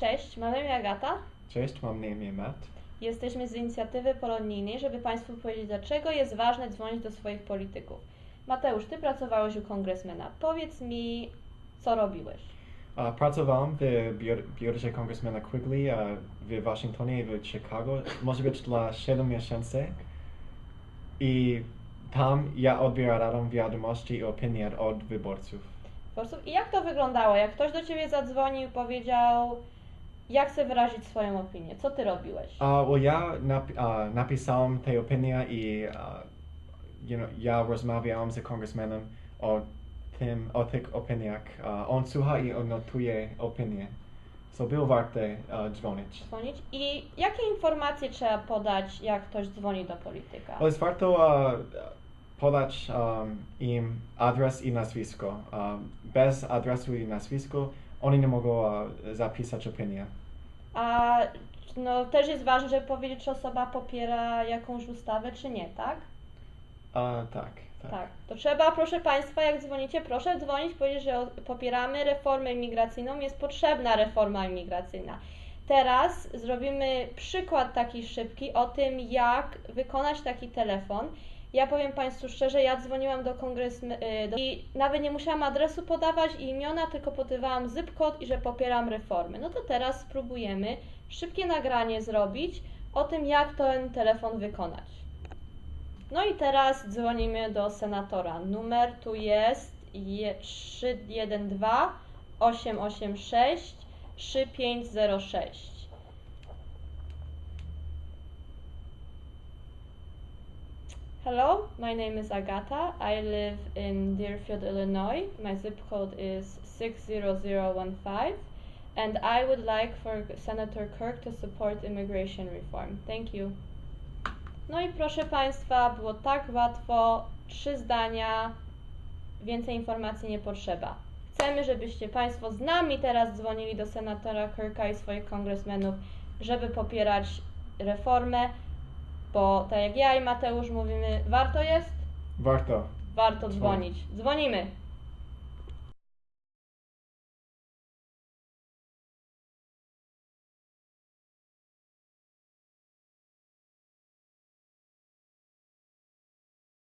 Cześć, mam na imię Agata. Cześć, mam na imię Matt. Jesteśmy z inicjatywy polonijnej, żeby Państwu powiedzieć, dlaczego jest ważne dzwonić do swoich polityków. Mateusz, Ty pracowałeś u kongresmena. Powiedz mi, co robiłeś? Uh, pracowałem w biur- biurze kongresmena Quigley uh, w Waszyngtonie i w Chicago, może być dla 7 miesięcy. I tam ja odbierałem wiadomości i opinie od wyborców. I jak to wyglądało? Jak ktoś do Ciebie zadzwonił i powiedział, jak chcę wyrazić swoją opinię, co Ty robiłeś? Uh, well, ja nap- napisałem te opinie i you know, ja rozmawiałem z kongresmenem o tym, o tych opiniach. On słucha i odnotuje opinie. So było warte uh, dzwonić. Dzwonić? I jakie informacje trzeba podać, jak ktoś dzwoni do polityka? Ale jest warto uh, podać um, im adres i nazwisko. Um, bez adresu i nazwisko oni nie mogą zapisać opinię. A no, też jest ważne, żeby powiedzieć, czy osoba popiera jakąś ustawę, czy nie, tak? Uh, tak, tak. Tak. To trzeba, proszę Państwa, jak dzwonicie, proszę dzwonić, powiedzieć, że popieramy reformę imigracyjną, jest potrzebna reforma imigracyjna. Teraz zrobimy przykład taki szybki o tym, jak wykonać taki telefon. Ja powiem Państwu szczerze, ja dzwoniłam do kongresu do, i nawet nie musiałam adresu podawać i imiona, tylko podawałam zip kod i że popieram reformy. No to teraz spróbujemy szybkie nagranie zrobić o tym, jak ten telefon wykonać. No i teraz dzwonimy do senatora. Numer tu jest je- 312 886 3506. Hello, my name is Agata. I live in Deerfield, Illinois. My zip code is 60015 and I would like for Senator Kirk to support immigration reform. Thank you. No i proszę Państwa, było tak łatwo, trzy zdania, więcej informacji nie potrzeba. Chcemy, żebyście Państwo z nami teraz dzwonili do senatora Kirka i swoich kongresmenów, żeby popierać reformę, bo tak jak ja i Mateusz mówimy, warto jest, Warto. warto dzwonić. Dzwonimy.